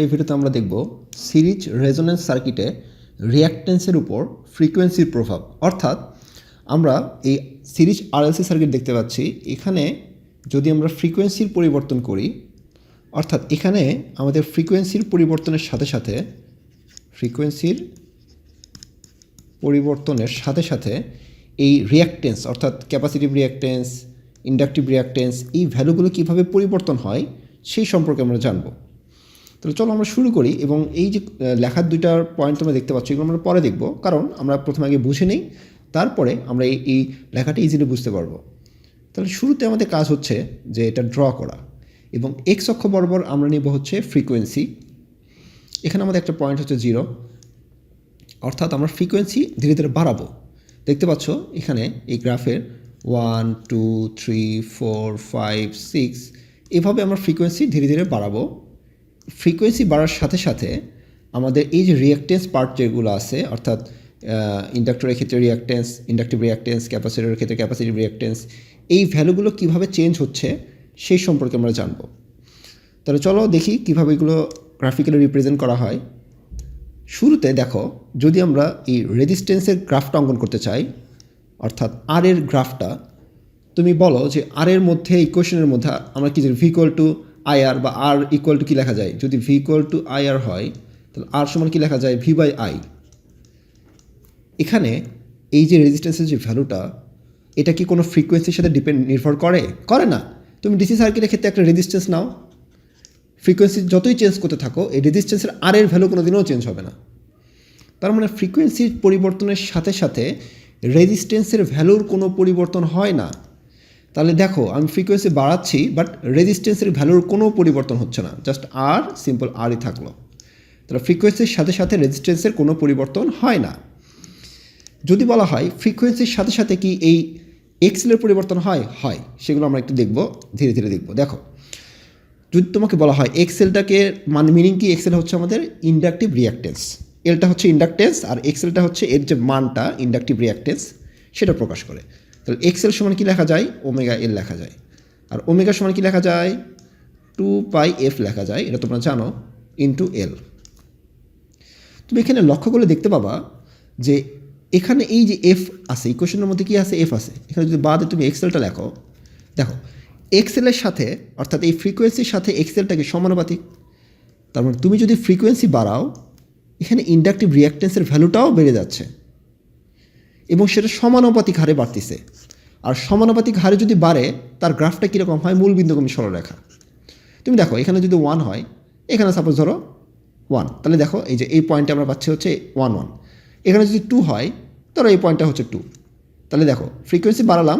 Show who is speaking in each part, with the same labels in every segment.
Speaker 1: এই ভিডিওতে আমরা দেখব সিরিজ রেজোনেন্স সার্কিটে রিয়াক্টেন্সের উপর ফ্রিকোয়েন্সির প্রভাব। অর্থাৎ আমরা এই সিরিজ আরএলসি সার্কিট দেখতে পাচ্ছি। এখানে যদি আমরা ফ্রিকোয়েন্সির পরিবর্তন করি, অর্থাৎ এখানে আমাদের ফ্রিকোয়েন্সির পরিবর্তনের সাথে সাথে, ফ্রিকোয়েন্সির পরিবর্তনের সাথে সাথে এই রিয়াক্টেন্স অর্থাৎ ক্যাপাসিটিভ রিয়াক্টেন্স ইন্ডাকটিভ রিয়াক্টেন্স এই ভ্যালুগুলো কীভাবে পরিবর্তন হয়, সেই সম্পর্কে আমরা জানব। তাহলে চলো আমরা শুরু করি এবং এই যে লেখার দুইটার পয়েন্ট তোমরা দেখতে পাচ্ছ, এগুলো আমরা পরে দেখব। কারণ আমরা প্রথমে আগে বুঝে নিই, তারপরে আমরা এই এই লেখাটা ইজিলি বুঝতে পারব। তাহলে শুরুতে আমাদের কাজ হচ্ছে যে এটা ড্র করা এবং এক্স অক্ষ বরাবর আমরা নেব হচ্ছে ফ্রিকোয়েন্সি এখানে আমাদের একটা পয়েন্ট হচ্ছে জিরো অর্থাৎ আমরা ফ্রিকোয়েন্সি ধীরে ধীরে বাড়াবো। দেখতে পাচ্ছ এখানে এই গ্রাফের one two three four five six এভাবে আমরা ফ্রিকোয়েন্সি ধীরে ধীরে বাড়াবো। ফ্রিকোয়েন্সি বাড়ার সাথে সাথে আমাদের এই যে রিয়াক্টেন্স পার্ট যেগুলো আছে, অর্থাৎ ইন্ডাক্টরের ক্ষেত্রে রিয়াক্টেন্স ইন্ডাকটিভ রিয়াক্টেন্স ক্যাপাসিটরের ক্ষেত্রে ক্যাপাসিটিভ রিয়াক্টেন্স এই ভ্যালুগুলো কীভাবে চেঞ্জ হচ্ছে সেই সম্পর্কে আমরা জানব। তাহলে চলো দেখি কীভাবে এগুলো গ্রাফিক্যালি রিপ্রেজেন্ট করা হয়। শুরুতে দেখো, যদি আমরা এই রেজিস্ট্যান্সের গ্রাফটা অঙ্কন করতে চাই, অর্থাৎ আর এর গ্রাফটা তুমি বলো যে আর এর মধ্যে ইকুয়েশনের মধ্যে আমরা কি V equal to I R বা আর ইকুয়াল টু কী লেখা যায়? যদি V equal to I R হয়, তাহলে আর সমান কী লেখা যায়? ভি বাই আই এখানে এই যে রেজিস্ট্যান্সের যে ভ্যালুটা এটা কি কোনো ফ্রিকোয়েন্সির সাথে ডিপেন্ড নির্ভর করে? করে না। তুমি ডিসি সার্কিটের ক্ষেত্রে একটা রেজিস্ট্যান্স নাও। ফ্রিকোয়েন্সি যতই চেঞ্জ করতে থাকো, এই রেজিস্ট্যান্সের আর এর ভ্যালু কোনো দিনও চেঞ্জ হবে না। তার মানে ফ্রিকোয়েন্সির পরিবর্তনের সাথে সাথে রেজিস্ট্যান্সের ভ্যালুর কোনো পরিবর্তন হয় না। তাহলে দেখো, আমি ফ্রিকোয়েন্সি বাড়াচ্ছি বাট রেজিস্ট্যান্সের ভ্যালুর কোনো পরিবর্তন হচ্ছে না। জাস্ট আর সিম্পল আরই থাকল। তাহলে ফ্রিকোয়েন্সির সাথে সাথে রেজিস্ট্যান্সের কোনো পরিবর্তন হয় না। যদি বলা হয় ফ্রিকোয়েন্সির সাথে সাথে কি এই এক্সেলের পরিবর্তন হয়? হয়। সেগুলো আমরা একটু দেখব, ধীরে ধীরে দেখব। দেখো, যদি তোমাকে বলা হয় এক্সেলটাকে মানে মিনিং কি? এক্সেল হচ্ছে আমাদের ইন্ডাকটিভ রিয়াক্টেন্স এলটা হচ্ছে ইন্ডাকটেন্স আর এক্সেলটা হচ্ছে এর যে মানটা ইন্ডাকটিভ রিয়াক্টেন্স সেটা প্রকাশ করে। তাহলে এক্সেল সমান কি লেখা যায়? ওমেগা এল লেখা যায়। আর ওমেগা সমান কি লেখা যায়? টু পাই এফ লেখা যায়, এটা তোমরা জানো ইন্টু এল তুমি এখানে লক্ষ্য করলে দেখতে পাবা যে এখানে এই যে এফ আছে ইকুয়েশনের মধ্যে কি আছে? এফ আছে। এখানে যদি বাদে তুমি এক্সেলটা লেখো, দেখো এক্সেলের সাথে, অর্থাৎ এই ফ্রিকোয়েন্সির সাথে এক্সেলটাকে সমানুপাতিক। তার মানে তুমি যদি ফ্রিকোয়েন্সি বাড়াও, এখানে ইন্ডাকটিভ রিয়াক্টেন্সের ভ্যালুটাও বেড়ে যাচ্ছে। এবং সেটা সমানুপাতিক হারে বাড়তেছে। আর সমানুপাতিক হারে যদি বাড়ে, তার গ্রাফটা কীরকম হয়? মূল বিন্দুগমী সরলরেখা। তুমি দেখো, এখানে যদি ওয়ান হয়, এখানে সাপোজ ধরো ওয়ান তাহলে দেখো, এই যে এই পয়েন্টে আমরা পাচ্ছি হচ্ছে ওয়ান ওয়ান এখানে যদি টু হয়, ধরো এই পয়েন্টটা হচ্ছে টু তাহলে দেখো ফ্রিকোয়েন্সি বাড়ালাম,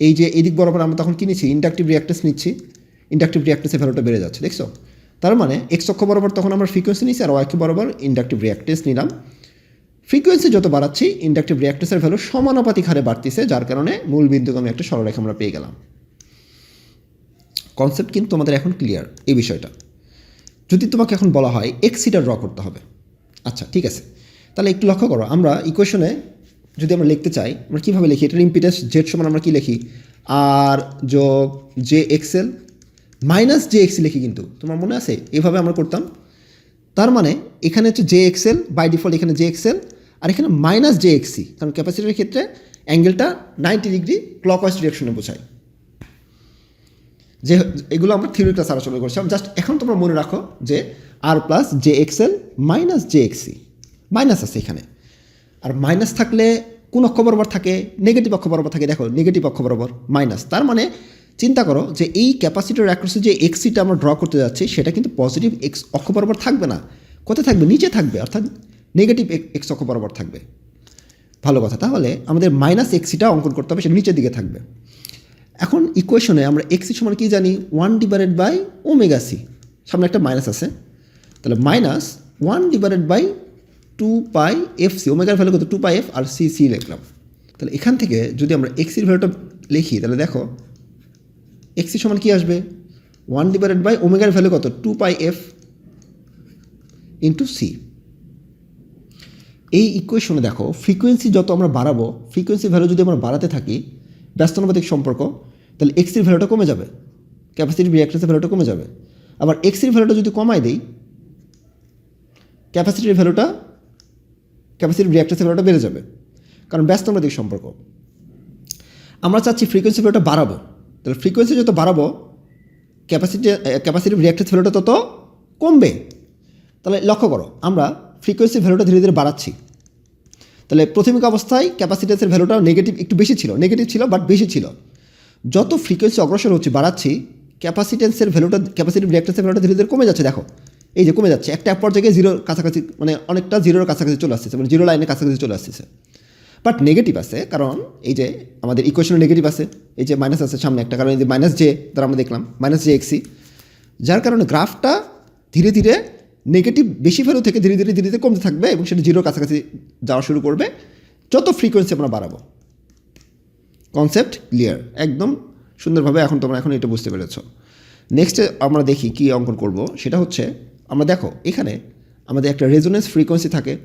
Speaker 1: এই যে এদিক বরাবর আমরা তখন কিনেছি ইন্ডাকটিভ রিয়াক্টেন্স নিচ্ছি। ইন্ডাকটিভ রিয়াক্টেন্সের ভ্যালুটা বেড়ে যাচ্ছে, দেখছ? তার মানে এক্স অক্ষ বরাবর তখন আমরা ফ্রিকোয়েন্সি নিচ্ছি আর ওয়াই অক্ষ বরাবর ইন্ডাকটিভ রিয়াক্টেন্স নিলাম। ফ্রিকোয়েন্সি যত বাড়াচ্ছি ইন্ডাকটিভ রিয়াক্টেন্সের ভ্যালু সমানুপাতিক হারে বাড়তিছে, যার কারণে মূল বিন্দুগামী একটা সরলরেখা আমরা পেয়ে গেলাম। কনসেপ্ট কিন্তু আমাদের এখন ক্লিয়ার এই বিষয়টা। যদি তোমাকে এখন বলা হয় এক্স এক্সিটা ড্র করতে হবে। আচ্ছা ঠিক আছে। তাহলে একটু লক্ষ্য করো, আমরা ইকুয়েশনে যদি আমরা লিখতে চাই, আমরা কীভাবে লিখি? এটার ইম্পিডেন্স জেড সমান আমরা কী লিখি? আর যোগ j XL minus j XC লিখি কিন্তু। তোমার মনে আছে? এভাবে আমরা করতাম। তার মানে এখানে হচ্ছে জে এক্সেল বাই ডিফল্ট এখানে জে এক্সেল আর এখানে মাইনাস জে এক্সি কারণ ক্যাপাসিটির ক্ষেত্রে অ্যাঙ্গেলটা নাইনটি ডিগ্রি ক্লকওয়াইজ ডিরেকশনে বোঝায়। যে এগুলো আমরা থিওরি ক্লাস আলোচনা করছিলাম। জাস্ট এখন তোমরা মনে রাখো যে R plus j XL minus j XC minus আছে এখানে। আর মাইনাস থাকলে কোন অক্ষ বরাবর থাকে? নেগেটিভ অক্ষ বরাবর থাকে। দেখো নেগেটিভ অক্ষ বরাবর মাইনাস তার মানে চিন্তা করো যে এই ক্যাপাসিটির অ্যাক্রসে যে এক্সিটা আমরা ড্র করতে যাচ্ছি, সেটা কিন্তু পজিটিভ এক্স অক্ষ বরাবর থাকবে না। কোথায় থাকবে? নিচে থাকবে। অর্থাৎ নেগেটিভ এক্স অক্ষ বরাবর থাকবে। ভালো কথা। তাহলে আমাদের মাইনাস এক্সিটা অঙ্কন করতে হবে, সেটা নিচের দিকে থাকবে। এখন ইকুয়েশনে আমরা এক্সি সমান কী জানি? One divided by omega C সামনে একটা মাইনাস আছে। তাহলে minus one divided by two pi f C ওমেগার value কত? টু পাই এফ আর সি সি লিখলাম। তাহলে এখান থেকে যদি আমরা এক্সির ভ্যালুটা লিখি, তাহলে দেখো এক্সি সমান কী আসবে? ওয়ান ডিভাইডেড বাই ওমেগার ভ্যালু কত? Two pi f into C এই ইকুয়েশনে দেখো ফ্রিকোয়েন্সি যত আমরা বাড়াবো ফ্রিকোয়েন্সি ভ্যালু যদি আমরা বাড়াতে থাকি, ব্যস্তানুপাতিক সম্পর্ক, তাহলে এক্সির ভ্যালুটা কমে যাবে ক্যাপাসিটির রিয়াক্টেন্সের ভ্যালুটা কমে যাবে। আবার এক্সির ভ্যালুটা যদি কমাই দিই ক্যাপাসিটির ভ্যালুটা ক্যাপাসিটির রিয়াক্টেন্সের ভ্যালুটা বেড়ে যাবে, কারণ ব্যস্তমর দিক সম্পর্ক। আমরা চাচ্ছি ফ্রিকোয়েন্সি ভ্যালুটা বাড়াবো, তাহলে ফ্রিকোয়েন্সি যত বাড়াবো ক্যাপাসিটি ক্যাপাসিটির রিয়াক্টেন্স ভ্যালুটা তত কমবে। তাহলে লক্ষ্য করো, আমরা ফ্রিকোয়েন্সি ভ্যালুটা ধীরে ধীরে বাড়াচ্ছি। তাহলে প্রাথমিক অবস্থায় ক্যাপাসিটেন্সের ভ্যালুটা নেগেটিভ একটু বেশি ছিল নেগেটিভ ছিল বাট বেশি ছিল। যত ফ্রিকোয়েন্সি অগ্রসর হচ্ছে বাড়াচ্ছি ক্যাপাসিটেন্সের ভ্যালুটা ক্যাপাসিটিভ রিয়াক্টেন্সের ভ্যালুটা ধীরে ধীরে কমে যাচ্ছে, দেখো। এই যে কমে যাচ্ছে, একটা এক পর্যায়ে জিরোর কাছাকাছি মানে অনেকটা জিরোর কাছাকাছি চলে আসতেছে মানে জিরো লাইনের কাছাকাছি চলে আসতেছে। বাট নেগেটিভ আছে, কারণ এই যে আমাদের ইকুয়েশনে নেগেটিভ আছে, এই যে মাইনাস আছে সামনে একটা, কারণ এই যে মাইনাস জে তারা আমরা দেখলাম মাইনাস জে এক্সি যার কারণে গ্রাফটা ধীরে ধীরে নেগেটিভ বেশি ভ্যালু থেকে ধীরে ধীরে ধীরে ধীরে কমতে থাকবে এবং সেটা জিরোর কাছাকাছি যাওয়া শুরু করবে। যত ফ্রিকোয়েন্সি আমরা বাড়াবো। কনসেপ্ট ক্লিয়ার একদম সুন্দরভাবে এখন তোমরা এখন এটা বুঝতে পেরেছ। নেক্সটে আমরা দেখি কি অঙ্কন করব। সেটা হচ্ছে, আমরা দেখো, এখানে আমাদের একটা রেজোনেন্স ফ্রিকোয়েন্সি থাকে।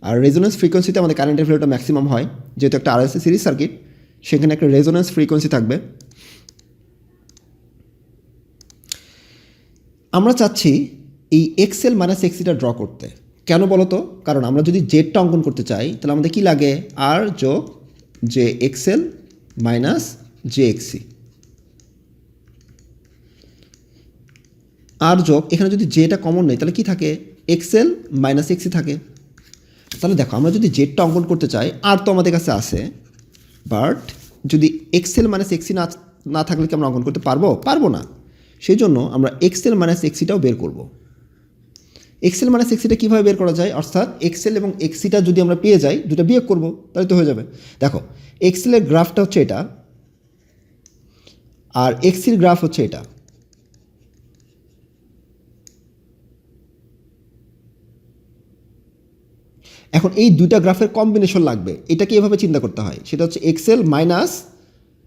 Speaker 1: আর রেজোনেন্স ফ্রিকোয়েন্সিতে আমাদের কারেন্টের ভ্যালুটা ম্যাক্সিমাম হয়। যেহেতু একটা আরএসএ সিরিজ সার্কিট সেখানে একটা রেজোনেন্স ফ্রিকোয়েন্সি থাকবে। আমরা চাচ্ছি এই এক্সেল মাইনাস এক্সিটা ড্র করতে। কেন বলো তো কারণ আমরা যদি জেডটা অঙ্কন করতে চাই, তাহলে আমাদের কি লাগে? আর যোগ j XL minus j XC R যোগ, এখানে যদি জেটা কমন নেই, তাহলে কি থাকে? এক্সেল মাইনাস এক্সি থাকে। তাহলে দেখো, আমরা যদি জেডটা অঙ্কন করতে চাই আর তো আমাদের কাছে আছে। বাট যদি এক্সেল মাইনাস এক্সি না না থাকলে কি আমরা অঙ্কন করতে পারব? পারব না। সেই জন্য আমরা এক্সেল মাইনাস এক্সিটাও বের করব। এক্সেল মাইনাস এক্সিটা কীভাবে বের করা যায়? অর্থাৎ এক্সেল এবং এক্সিটা যদি আমরা পেয়ে যাই দুটো বিয়োগ করব, তাহলে তো হয়ে যাবে। দেখো এক্সেলের গ্রাফটা হচ্ছে এটা, আর এক্সির গ্রাফ হচ্ছে এটা। এখন এই দুইটা গ্রাফের কম্বিনেশন লাগবে। এটাকে এভাবে চিন্তা করতে হয়। সেটা হচ্ছে এক্সেল মাইনাস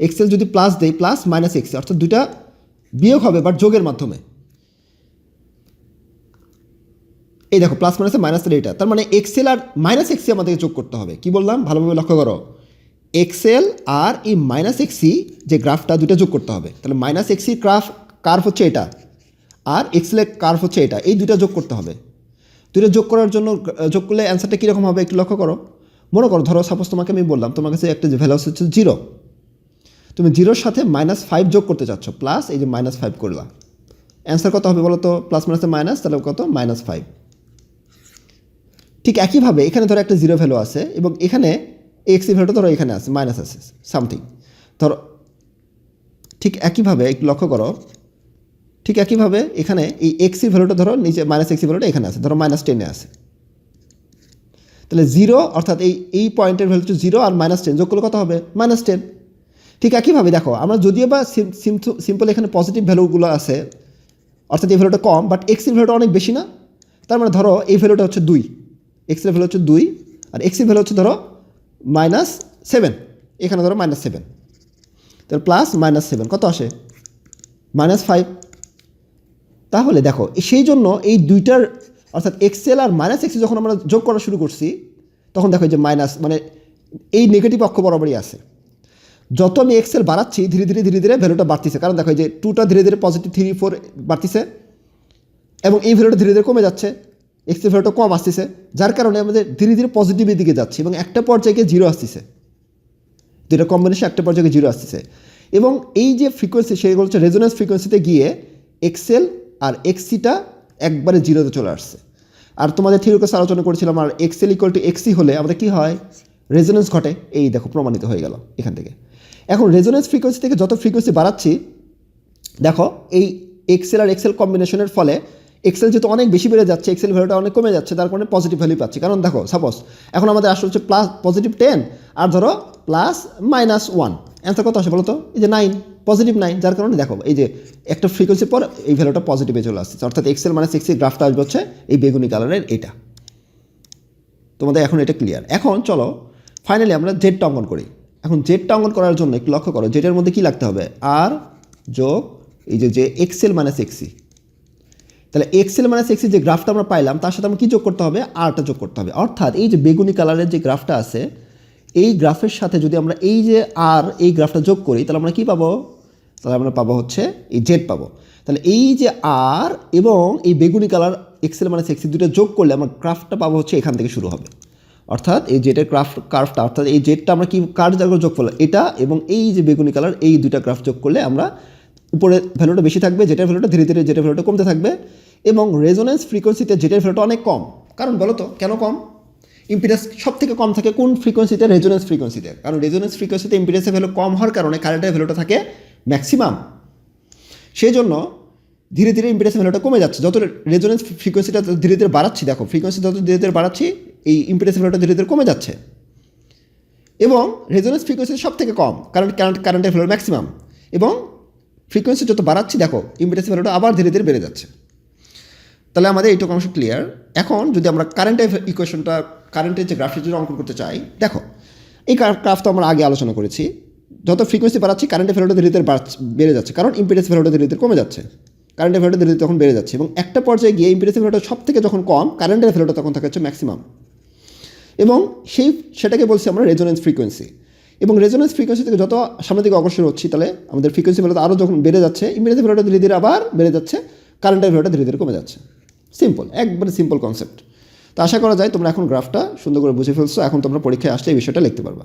Speaker 1: এক্সেল যদি প্লাস দেয় প্লাস মাইনাস এক্সেল অর্থাৎ দুইটা বিয়োগ হবে বাট যোগের মাধ্যমে। এই দেখো প্লাস মাইনাসে মাইনাস এটা। তার মানে এক্সেল আর মাইনাস এক্সি আমাদেরকে যোগ করতে হবে। কি বললাম? ভালোভাবে লক্ষ্য করো। এক্সেল আর এই মাইনাস এক্সি যে গ্রাফটা দুটো যোগ করতে হবে। তাহলে মাইনাস এক্সি গ্রাফ কার্ভ হচ্ছে এটা আর এক্সেলের কার্ভ হচ্ছে এটা। এই দুইটা যোগ করতে হবে। দুইটা যোগ করার জন্য যোগ করলে অ্যান্সারটা কীরকম হবে একটু লক্ষ্য করো। মনে করো, ধরো সাপোজ তোমাকে আমি বললাম, তোমার কাছে একটা ভ্যালুস হচ্ছে জিরো তুমি জিরোর সাথে মাইনাস ফাইভ যোগ করতে চাচ্ছ প্লাস এই যে মাইনাস ফাইভ করলা। অ্যান্সার কত হবে বলো তো? প্লাস মাইনাসে মাইনাস তাহলে কত? মাইনাস ফাইভ ঠিক একইভাবে এখানে ধরো একটা জিরো ভ্যালু আছে এবং এখানে এক্সি ভ্যালুটা ধরো এখানে আছে মাইনাস আছে সামথিং ধরো ঠিক একইভাবে একটু লক্ষ্য করো, ঠিক একইভাবে এখানে এই এক্সি ভ্যালুটা ধরো নিচে মাইনাস এক্সি ভ্যালুটা এখানে আছে, ধরো মাইনাস টেনে আছে। তাহলে জিরো অর্থাৎ এই এই পয়েন্টের ভ্যালু হচ্ছে জিরো আর মাইনাস টেন যোগ করলে কত হবে? মাইনাস টেন ঠিক একইভাবে দেখো, আমরা যদিও বা সিম্পল এখানে পজিটিভ ভ্যালুগুলো আছে, অর্থাৎ এই ভ্যালুটা কম বাট এক্সির ভ্যালুটা অনেক বেশি না। তার মানে ধরো এই ভ্যালুটা হচ্ছে দুই। এক্সের ভ্যালু হচ্ছে দুই আর এক্সির ভ্যালু হচ্ছে ধরো মাইনাস সেভেন এখানে ধরো মাইনাস সেভেন তাহলে প্লাস মাইনাস সেভেন কত আসে? মাইনাস ফাইভ তাহলে দেখো, সেই জন্য এই দুইটার, অর্থাৎ এক্সেল আর মাইনাস এক্সেল যখন আমরা যোগ করা শুরু করছি, তখন দেখো যে মাইনাস মানে এই নেগেটিভ অক্ষ বরাবরই আছে। যত আমি এক্সেল বাড়াচ্ছি, ধীরে ধীরে ধীরে ধীরে ভ্যালুটা বাড়তিছে। কারণ দেখো যে টুটা ধীরে ধীরে পজিটিভ থ্রি ফোর বাড়তিছে এবং এই ভ্যালুটা ধীরে ধীরে কমে যাচ্ছে। এক্সেল ভ্যালুটা কম আসতেছে, যার কারণে আমাদের ধীরে ধীরে পজিটিভের দিকে যাচ্ছে এবং একটা পর্যায়ে জিরো আসতেছে। দুটো কম্বিনেশন একটা পর্যায়ে জিরো আসতেছে। এবং এই যে ফ্রিকোয়েন্সি সেগুলো হচ্ছে রেজোনেন্স ফ্রিকোয়েন্সিতে গিয়ে এক্সেল আর এক্সিটা একবারে জিরোতে চলে আসছে। আর তোমাদের থিওরির কাছে আলোচনা করেছিলাম, আর এক্সেল ইকুয়াল টু এক্সি হলে আমাদের কী হয়? রেজোনেন্স ঘটে। এই দেখো, প্রমাণিত হয়ে গেল এখান থেকে। এখন রেজোনেন্স ফ্রিকোয়েন্সি থেকে যত ফ্রিকোয়েন্সি বাড়াচ্ছি, দেখো, এই এক্সেল আর এক্সেল কম্বিনেশনের ফলে এক্সেল যেহেতু অনেক বেশি বেড়ে যাচ্ছে এক্সেল ভ্যালুটা অনেক কমে যাচ্ছে, তার কারণে পজিটিভ ভ্যালু পাচ্ছি। কারণ দেখো সাপোজ এখন আমাদের আসলে হচ্ছে প্লাস পজিটিভ টেন আর ধরো প্লাস মাইনাস ওয়ান অ্যান্সার কত আসে বলো তো এই যে নাইন পজিটিভ নাইন যার কারণে দেখো, এই যে একটা ফ্রিকোয়েন্সির পর এই ভ্যালুটা পজিটিভে চলে আসছে অর্থাৎ এক্সেল মানে সিক্সের গ্রাফটা আসবে হচ্ছে এই বেগুনি কালারের এটা। তোমাদের এখন এটা ক্লিয়ার এখন চলো ফাইনালি আমরা জেডটা অঙ্কন করি। এখন জেডটা অঙ্কন করার জন্য একটু লক্ষ্য করো জেডের মধ্যে কি লাগতে হবে? আর যোগ এই যে যে এক্সেল মাইনাস এক্সি তাহলে এক্সেল মাইনাস এক্সি যে গ্রাফটা আমরা পাইলাম, তার সাথে আমরা কী যোগ করতে হবে? আরটা যোগ করতে হবে। অর্থাৎ এই যে বেগুনি কালারের যে গ্রাফটা আছে, এই গ্রাফের সাথে যদি আমরা এই যে আর এই গ্রাফটা যোগ করি, তাহলে আমরা কী পাবো? তাহলে আমরা পাবো হচ্ছে এই জেড পাবো। তাহলে এই যে আর এবং এই বেগুনি কালার এক্সেল মানে সেক্সি দুটো যোগ করলে আমার ক্রাফটটা পাবো হচ্ছে এখান থেকে শুরু হবে। অর্থাৎ এই জেটের ক্রাফট কার্ভটা অর্থাৎ এই জেটটা আমরা কি, কার যোগ করলাম? এটা এবং এই যে বেগুনি কালার, এই দুইটা ক্রাফট যোগ করলে আমরা উপরে ভ্যালুটা বেশি থাকবে জেটের ভ্যালুটা ধীরে ধীরে জেটের ভ্যালুটা কমতে থাকবে, এবং রেজোনেন্স ফ্রিকোয়েন্সিতে জেটের ভ্যালুটা অনেক কম। কারণ বলো তো, কেন কম? ইম্পিডেন্স সব থেকে কম থাকে কোন ফ্রিকোয়েন্সিতে রেজোনেন্স ফ্রিকোয়েন্সিতে কারণ রেজোনেন্স ফ্রিকোয়েন্সিতে ইম্পিডেন্সের ভ্যালু কম হওয়ার কারণে কারেন্টের ভ্যালুটা থাকে ম্যাক্সিমাম সেই জন্য ধীরে ধীরে ইম্পিডেন্সের ভ্যালুটা কমে যাচ্ছে। যত রেজোনেন্স ফ্রিকোয়েন্সিটা ধীরে ধীরে বাড়াচ্ছি, দেখো ফ্রিকোয়েন্সি যত ধীরে ধীরে বাড়াচ্ছি, এই ইম্পিডেন্সের ভ্যালুটা ধীরে ধীরে কমে যাচ্ছে। এবং রেজোনেন্স ফ্রিকোয়েন্সি সব থেকে কম, কারণ কারেন্ট কারেন্টের ভ্যালু ম্যাক্সিমাম এবং ফ্রিকোয়েন্সি যত বাড়াচ্ছি, দেখো ইম্পিডেন্সের ভ্যালুটা আবার ধীরে ধীরে বেড়ে যাচ্ছে। তাহলে আমাদের এইটুকু অংশ ক্লিয়ার এখন যদি আমরা কারেন্টের ইকুয়েশনটা কারেন্টের যে গ্রাফটি যদি অঙ্কন করতে চাই, দেখো, এই গ্রাফ তো আমরা আগে আলোচনা করেছি। যত ফ্রিকোয়েন্সি বাড়াচ্ছি কারেন্টের ভ্যালুটা ধীরে ধীরে বেড়ে যাচ্ছে, কারণ ইম্পিডেন্স ভ্যালুটা ধীরে ধীরে কমে যাচ্ছে। কারেন্টের ভ্যালুটা ধীরে ধীরে তখন বেড়ে যাচ্ছে এবং একটা পর্যায়ে গিয়ে ইম্পিডেন্সের ভ্যালুটা সব থেকে যখন কম কারেন্টের ভ্যালুটা তখন থাকে হচ্ছে ম্যাক্সিমাম এবং সেই, সেটাকে বলছি আমরা রেজোনেন্স ফ্রিকোয়েন্সি এবং রেজোনেন্স ফ্রিকোয়েন্সি থেকে যত সামনের দিকে অগ্রসর হচ্ছি, তাহলে আমাদের ফ্রিকোয়েন্সি ভ্যালুটা আরও যখন বেড়ে যাচ্ছে ইমিডিয়েট ভ্যালুটা ধীরে ধীরে আবার বেড়ে যাচ্ছে কারেন্টের ভ্যালুটা ধীরে ধীরে কমে যাচ্ছে। সিম্পল একবারে সিম্পল কনসেপ্ট তো আশা করা যায় তোমরা এখন গ্রাফটা সুন্দর করে বুঝে ফেলছো, এখন তোমরা পরীক্ষায় আসলে এই বিষয়টা লিখতে পারবা।